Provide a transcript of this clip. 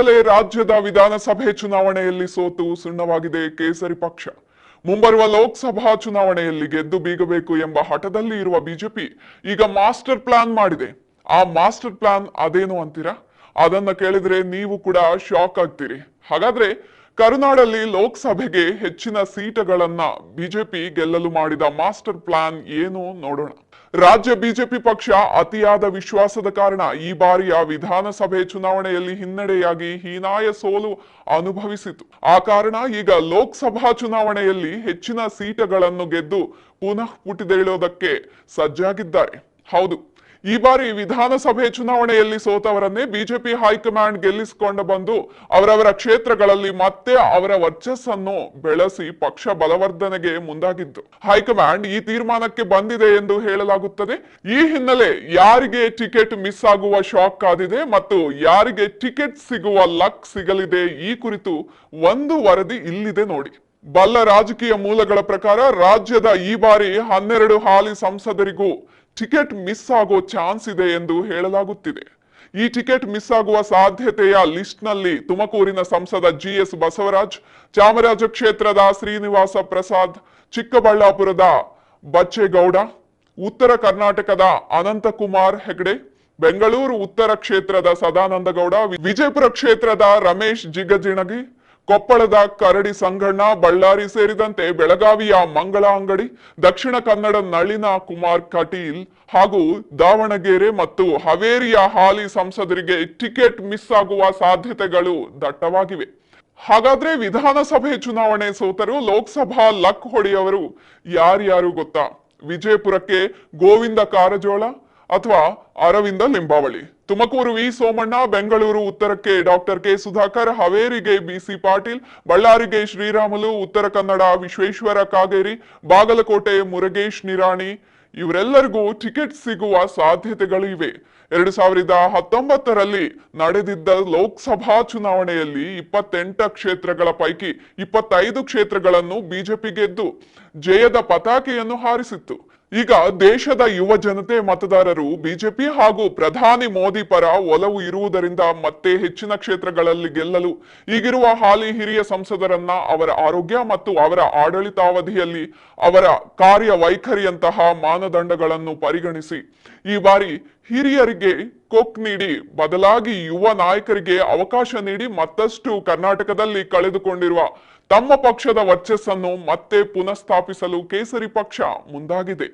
ಈಗಾಗಲೇ ರಾಜ್ಯದ ವಿಧಾನಸಭೆ ಚುನಾವಣೆಯಲ್ಲಿ ಸೋತು ಸುಣ್ಣವಾಗಿದೆ ಕೇಸರಿ ಪಕ್ಷ. ಮುಂಬರುವ ಲೋಕಸಭಾ ಚುನಾವಣೆಯಲ್ಲಿ ಗೆದ್ದು ಬೀಗಬೇಕು ಎಂಬ ಹಠದಲ್ಲಿ ಇರುವ ಬಿಜೆಪಿ ಈಗ ಮಾಸ್ಟರ್ ಪ್ಲಾನ್ ಮಾಡಿದೆ. ಆ ಮಾಸ್ಟರ್ ಪ್ಲಾನ್ ಅದೇನು ಅಂತೀರಾ? ಅದನ್ನ ಕೇಳಿದ್ರೆ ನೀವು ಕೂಡ ಶಾಕ್ ಆಗ್ತೀರಿ. ಹಾಗಾದ್ರೆ ಕರುನಾಡಲ್ಲಿ ಲೋಕಸಭೆಗೆ ಹೆಚ್ಚಿನ ಸೀಟುಗಳನ್ನ ಬಿಜೆಪಿ ಗೆಲ್ಲಲು ಮಾಡಿದ ಮಾಸ್ಟರ್ ಪ್ಲಾನ್ ಏನು ನೋಡೋಣ. ರಾಜ್ಯ ಬಿಜೆಪಿ ಪಕ್ಷ ಅತಿಯಾದ ವಿಶ್ವಾಸದ ಕಾರಣ ಈ ಬಾರಿಯ ವಿಧಾನಸಭೆ ಚುನಾವಣೆಯಲ್ಲಿ ಹಿನ್ನಡೆಯಾಗಿ ಹೀನಾಯ ಸೋಲು ಅನುಭವಿಸಿತು. ಆ ಕಾರಣ ಈಗ ಲೋಕಸಭಾ ಚುನಾವಣೆಯಲ್ಲಿ ಹೆಚ್ಚಿನ ಸೀಟುಗಳನ್ನು ಗೆದ್ದು ಪುನಃ ಪುಟಿದೇಳೋದಕ್ಕೆ ಸಜ್ಜಾಗಿದ್ದಾರೆ. ಹೌದು. ಈ ಬಾರಿ ವಿಧಾನಸಭೆ ಚುನಾವಣೆಯಲ್ಲಿ ಸೋತವರನ್ನೇ ಬಿಜೆಪಿ ಹೈಕಮಾಂಡ್ ಗೆಲ್ಲಿಸಿಕೊಂಡು ಬಂದು ಅವರವರ ಕ್ಷೇತ್ರಗಳಲ್ಲಿ ಮತ್ತೆ ಅವರ ವರ್ಚಸ್ಸನ್ನು ಬೆಳೆಸಿ ಪಕ್ಷ ಬಲವರ್ಧನೆಗೆ ಮುಂದಾಗಿದ್ದು. ಹೈಕಮಾಂಡ್ ಈ ತೀರ್ಮಾನಕ್ಕೆ ಬಂದಿದೆ ಎಂದು ಹೇಳಲಾಗುತ್ತದೆ. ಈ ಹಿನ್ನೆಲೆ ಯಾರಿಗೆ ಟಿಕೆಟ್ ಮಿಸ್ ಆಗುವ ಶಾಕ್ ಕಾದಿದೆ ಮತ್ತು ಯಾರಿಗೆ ಟಿಕೆಟ್ ಸಿಗುವ ಲಕ್ ಸಿಗಲಿದೆ ಈ ಕುರಿತು ಒಂದು ವರದಿ ಇಲ್ಲಿದೆ ನೋಡಿ. ಬಲ್ಲ ರಾಜಕೀಯ ಮೂಲಗಳ ಪ್ರಕಾರ ರಾಜ್ಯದ ಈ ಬಾರಿ ಹನ್ನೆರಡು ಹಾಲಿ ಸಂಸದರಿಗೂ ಟಿಕೆಟ್ ಮಿಸ್ ಆಗೋ ಚಾನ್ಸ್ ಇದೆ ಎಂದು ಹೇಳಲಾಗುತ್ತಿದೆ. ಈ ಟಿಕೆಟ್ ಮಿಸ್ ಆಗುವ ಸಾಧ್ಯತೆಯ ಲಿಸ್ಟ್ನಲ್ಲಿ ತುಮಕೂರಿನ ಸಂಸದ ಜಿ ಎಸ್ ಬಸವರಾಜ್, ಚಾಮರಾಜ ಕ್ಷೇತ್ರದ ಶ್ರೀನಿವಾಸ ಪ್ರಸಾದ್, ಚಿಕ್ಕಬಳ್ಳಾಪುರದ ಬಚ್ಚೇಗೌಡ, ಉತ್ತರ ಕರ್ನಾಟಕದ ಅನಂತಕುಮಾರ್ ಹೆಗಡೆ, ಬೆಂಗಳೂರು ಉತ್ತರ ಕ್ಷೇತ್ರದ ಸದಾನಂದಗೌಡ, ವಿಜಯಪುರ ಕ್ಷೇತ್ರದ ರಮೇಶ್ ಜಿಗಜಿಣಗಿ ಕೊಪ್ಪಳದ ಕರಡಿ ಸಂಗಣ್ಣ ಬಳ್ಳಾರಿ ಸೇರಿದಂತೆ ಬೆಳಗಾವಿಯ ಮಂಗಳ ಅಂಗಡಿ, ದಕ್ಷಿಣ ಕನ್ನಡ ನಳಿನ ಕುಮಾರ್ ಕಟೀಲ್ ಹಾಗೂ ದಾವಣಗೆರೆ ಮತ್ತು ಹಾವೇರಿಯ ಹಾಲಿ ಸಂಸದರಿಗೆ ಟಿಕೆಟ್ ಮಿಸ್ ಆಗುವ ಸಾಧ್ಯತೆಗಳು ದಟ್ಟವಾಗಿವೆ. ಹಾಗಾದ್ರೆ ವಿಧಾನಸಭೆ ಚುನಾವಣೆ ಸೋತರು ಲೋಕಸಭಾ ಲಕ್ ಹೊಡೆಯವರು ಯಾರ್ಯಾರು ಗೊತ್ತಾ? ವಿಜಯಪುರಕ್ಕೆ ಗೋವಿಂದ ಕಾರಜೋಳ ಅಥವಾ ಅರವಿಂದ ಲಿಂಬಾವಳಿ, ತುಮಕೂರು ವಿ. ಸೋಮಣ್ಣ, ಬೆಂಗಳೂರು ಉತ್ತರಕ್ಕೆ ಡಾಕ್ಟರ್ ಕೆ. ಸುಧಾಕರ್ ಹಾವೇರಿಗೆ ಬಿಸಿ ಪಾಟೀಲ್ ಬಳ್ಳಾರಿಗೆ ಶ್ರೀರಾಮುಲು, ಉತ್ತರ ಕನ್ನಡ ವಿಶ್ವೇಶ್ವರ ಕಾಗೇರಿ, ಬಾಗಲಕೋಟೆ ಮುರುಗೇಶ್ ನಿರಾಣಿ, ಇವರೆಲ್ಲರಿಗೂ ಟಿಕೆಟ್ ಸಿಗುವ ಸಾಧ್ಯತೆಗಳು ಇವೆ. ಎರಡು ಸಾವಿರದ ಹತ್ತೊಂಬತ್ತರಲ್ಲಿ ನಡೆದಿದ್ದ ಲೋಕಸಭಾ ಚುನಾವಣೆಯಲ್ಲಿ ಇಪ್ಪತ್ತೆಂಟ ಕ್ಷೇತ್ರಗಳ ಪೈಕಿ ಇಪ್ಪತ್ತೈದು ಕ್ಷೇತ್ರಗಳನ್ನು ಬಿಜೆಪಿ ಗೆದ್ದು, ಜಯದ ಪತಾಕೆಯನ್ನು ಹಾರಿಸಿತ್ತು. ಈಗ ದೇಶದ ಯುವ ಜನತೆ ಮತದಾರರು ಬಿಜೆಪಿ ಹಾಗೂ ಪ್ರಧಾನಿ ಮೋದಿ ಪರ ಒಲವು ಇರುವುದರಿಂದ ಮತ್ತೆ ಹೆಚ್ಚಿನ ಕ್ಷೇತ್ರಗಳಲ್ಲಿ ಗೆಲ್ಲಲು ಈಗಿರುವ ಹಾಲಿ ಹಿರಿಯ ಸಂಸದರನ್ನ ಅವರ ಆರೋಗ್ಯ ಮತ್ತು ಅವರ ಆಡಳಿತಾವಧಿಯಲ್ಲಿ ಅವರ ಕಾರ್ಯ ವೈಖರಿಯಂತಹ ಮಾನದಂಡಗಳನ್ನು ಪರಿಗಣಿಸಿ ಈ ಬಾರಿ ಹಿರಿಯರಿಗೆ ಕೊಕ್ ನೀಡಿ ಬದಲಾಗಿ ಯುವ ನಾಯಕರಿಗೆ ಅವಕಾಶ ನೀಡಿ ಮತ್ತಷ್ಟು ಕರ್ನಾಟಕದಲ್ಲಿ ಕಳೆದುಕೊಂಡಿರುವ ತಮ್ಮ ಪಕ್ಷದ ವರ್ಚಸ್ಸನ್ನು ಮತ್ತೆ ಪುನಃಸ್ಥಾಪಿಸಲು ಕೇಸರಿ ಪಕ್ಷ ಮುಂದಾಗಿದೆ.